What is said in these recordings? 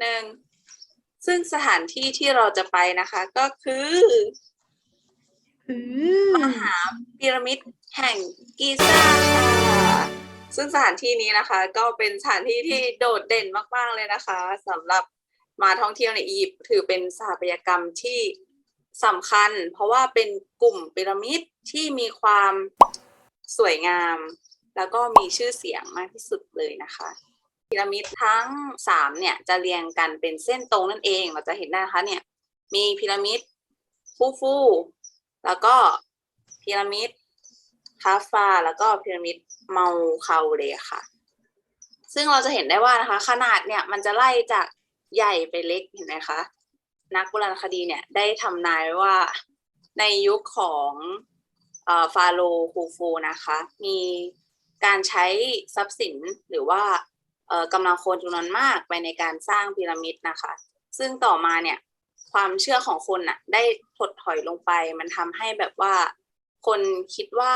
หนึ่งซึ่งสถานที่ที่เราจะไปนะคะ ก็คืออืมมหาพีระมิดแห่งกิซ่าค่ะซึ่งสถานที่นี้นะคะ ก็เป็นสถานที่ที่โดดเด่นมาก ๆ เลยนะคะสำหรับมาท่องเที่ยวในอียิปต์ถือเป็นสถาปัตยกรรมที่สำคัญ เพราะว่าเป็นกลุ่มพีระมิดที่มีความสวยงาม แล้วก็มีชื่อเสียงมากที่สุดเลยนะคะ พีระมิดทั้งสามเนี่ยจะเรียงกันเป็นเส้นตรงนั่นเอง เราจะเห็นได้นะคะเนี่ยมีพีระมิดฟูฟูแล้วก็พีระมิดคาฟา แล้วก็พีระมิดเมาคาเลยค่ะ ซึ่งเราจะเห็นได้ว่านะคะ ขนาดเนี่ยมันจะไล่จากใหญ่ไปเล็กเห็นไหมคะ นักโบราณคดีเนี่ยได้ทำนายว่าในยุคของฟาโรห์คูฟูนะคะ มีการใช้ทรัพย์สินหรือว่า กำลังคนจำนวนมากไปในการสร้างพีระมิดนะคะ ซึ่งต่อมาเนี่ยความเชื่อของคนน่ะได้ถดถอยลงไป มันทำให้แบบว่า คนคิดว่า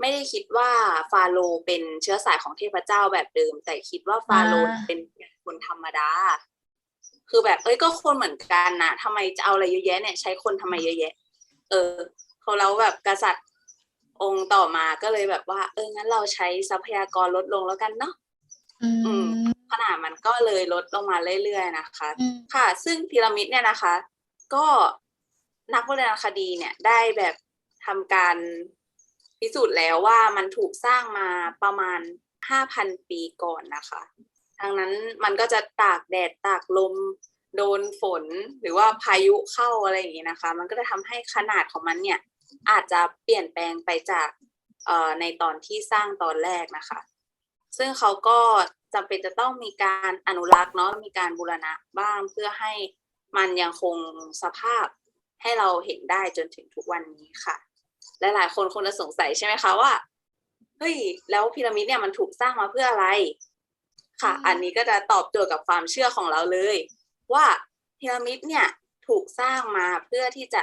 ไม่ได้คิดว่าฟาโรห์เป็นเชื้อสายของเทพเจ้าแบบเดิม แต่คิดว่าฟาโรห์เป็นคนธรรมดา คือแบบเอ้ยก็คนเหมือนกันนะทำไมจะเอาอะไรเยอะแยะเนี่ยใช้คนทำไมเยอะแยะ เออเขาแล้วแบบกษัตริย์องค์ต่อมาก็เลยแบบว่า เอองั้นเราใช้ทรัพยากรลดลงแล้วกันเนาะ อือืมมขนาดมันก็เลยลดลงมาเรื่อยๆนะคะอืมค่ะ ซึ่งพีระมิดเนี่ยนะคะ ก็นักโบราณคดีเนี่ยได้แบบทำการพิสูจน์แล้วว่ามันถูกสร้างมาประมาณ5,000ปีก่อนนะคะดังนั้นมันก็จะตากแดดตากลมโดนฝนหรือว่าพายุเข้าอะไรอย่างนี้นะคะ มันก็จะทำให้ขนาดของมันเนี่ยอาจจะเปลี่ยนแปลงไปจากเอ่อในตอนที่สร้างตอนแรกนะคะ ซึ่งเขาก็จำเป็นจะต้องมีการอนุรักษ์เนาะมีการบูรณะบ้างเพื่อให้มันยังคงสภาพให้เราเห็นได้จนถึงทุกวันนี้ค่ะ และหลายคนคงจะสงสัยใช่ไหมคะว่าเฮ้ยแล้วพีระมิดเนี่ยมันถูกสร้างมาเพื่ออะไรค่ะ อันนี้ก็จะตอบโจทย์กับความเชื่อของเราเลย ว่าพีระมิดเนี่ยถูกสร้างมาเพื่อที่จะ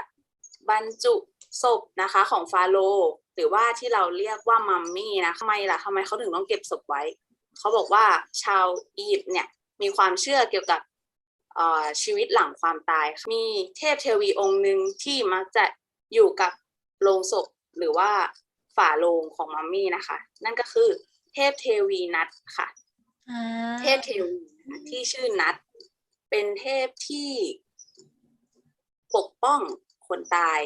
บรรจุศพนะคะของฟาโรห์หรือว่าที่เราเรียกว่ามัมมี่นะทำไมล่ะทำไมเขาถึงต้องเก็บศพไว้ เขาบอกว่าชาวอียิปต์เนี่ยมีความเชื่อเกี่ยวกับเอ่อชีวิตหลังความตาย มีเทพเทวีองค์หนึ่งที่มักจะอยู่กับโลงศพหรือว่าฝาโลงของมัมมี่นะคะ นั่นก็คือเทพเทวีนัทค่ะอ่าเทพเทวีนะคะที่ชื่อนัทเป็นเทพที่ปกป้อง คนตาย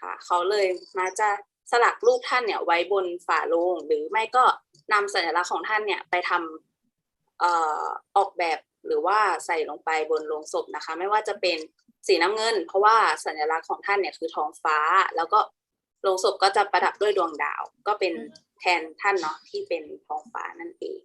ค่ะเขาเลยมาจะสลักรูปท่านเนี่ยไว้บนฝาโลงหรือไม่ก็นำสัญลักษณ์ของท่านเนี่ยไปทำเอ่อออกแบบหรือว่าใส่ลงไปบนโลงศพนะคะ ไม่ว่าจะเป็นสีน้ำเงิน เพราะว่าสัญลักษณ์ของท่านเนี่ยคือท้องฟ้า แล้วก็โลงศพก็จะประดับด้วยดวงดาว ก็เป็นแทนท่านเนาะที่เป็นท้องฟ้านั่นเอง